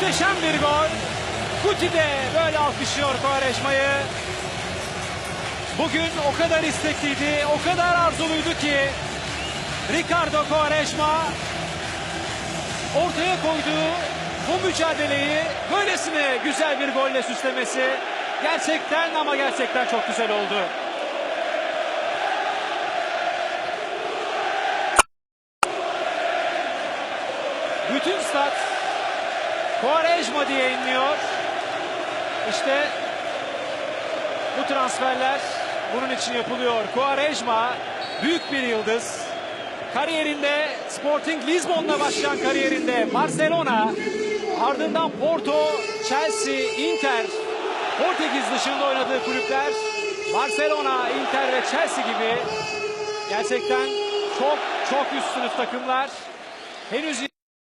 Muhteşem bir gol. Guti de böyle alkışlıyor Quaresma'yı. Bugün o kadar istekliydi, o kadar arzuluydu ki Ricardo Quaresma ortaya koyduğu bu mücadeleyi böylesine güzel bir golle süslemesi gerçekten ama gerçekten çok güzel oldu. Bütün stat Quaresma diye inliyor. İşte bu transferler bunun için yapılıyor. Quaresma büyük bir yıldız. Kariyerinde Sporting Lisbon'la başlayan kariyerinde Barcelona, ardından Porto, Chelsea, Inter, Portekiz dışında oynadığı kulüpler Barcelona, Inter ve Chelsea gibi gerçekten çok çok üst sınıf takımlar. Henüz